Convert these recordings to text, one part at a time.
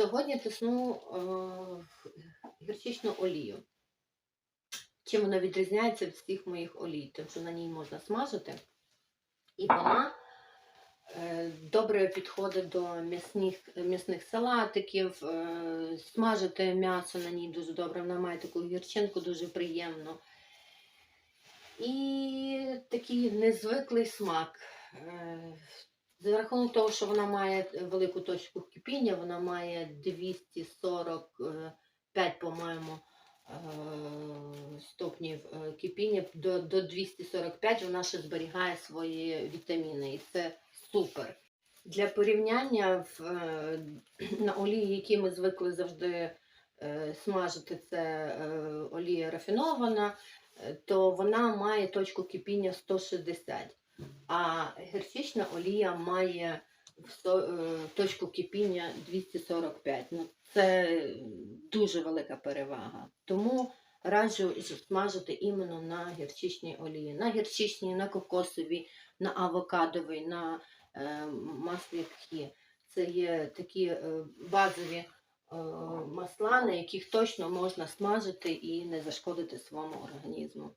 Сьогодні тисну е, гірчичну олію. Чим вона відрізняється від всіх моїх олій? Тим, що на ній можна смажити, і вона е, добре підходить до м'ясних, м'ясних салатиків, е, смажити м'ясо на ній дуже добре. Вона має таку гірчинку дуже приємну. І такий незвиклий смак. Е, За рахунок того, що вона має велику точку кипіння, вона має 245, по-моєму, е, стопнів е, кипіння. До, до 245 вона ще зберігає свої вітаміни. І це супер. Для порівняння в, е, на олії, які ми звикли завжди е, смажити, це е, олія рафінована, е, то вона має точку кипіння 160. А гірчична олія має е, точку кипіння 245. Ну, це дуже велика перевага. Тому раджу смажити іменно на гірчичній олії. На гірчичній, на кокосовій, на авокадовій, на е, маслі пхі. Це є такі е, базові е, масла, на яких точно можна смажити і не зашкодити своєму організму.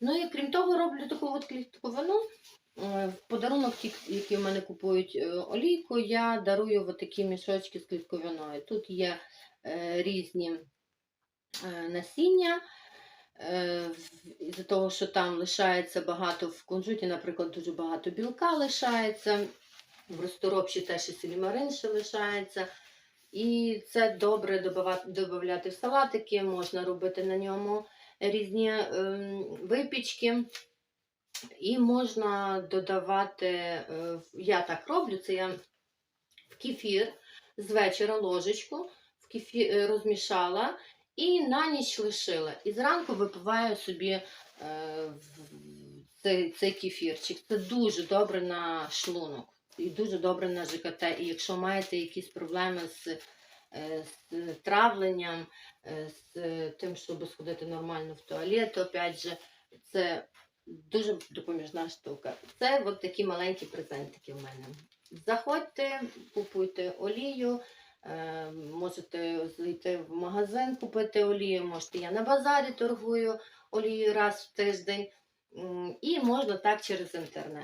Ну і крім того, роблю таку от клітковину. Е, В подарунок, ті, які в мене купують е, олійку, я дарую от такі мішочки з клітковиною. Тут є е, різні е, насіння. Е, Із-за того, що там лишається багато в кунжуті, наприклад, дуже багато білка лишається. В розторопші теж і сілімарин ще лишається. І це добре додавати в салатики, можна робити на ньому різні ем, випічки. І можна додавати, е, я так роблю, це я в кефір з вечора ложечку в кефір розмішала і на ніч лишила. І зранку випиваю собі е, цей, цей кефірчик. Це дуже добре на шлунок і дуже добре на ЖКТ. І якщо маєте якісь проблеми з, е, з травленням, е, з тим, щоб сходити нормально в туалет, опять же, це дуже допоміжна штука. Це от такі маленькі презентики в мене. Заходьте, купуйте олію. е, Можете зайти в магазин, купити олію, можете я на базарі торгую олією раз в тиждень. І можна так через інтернет.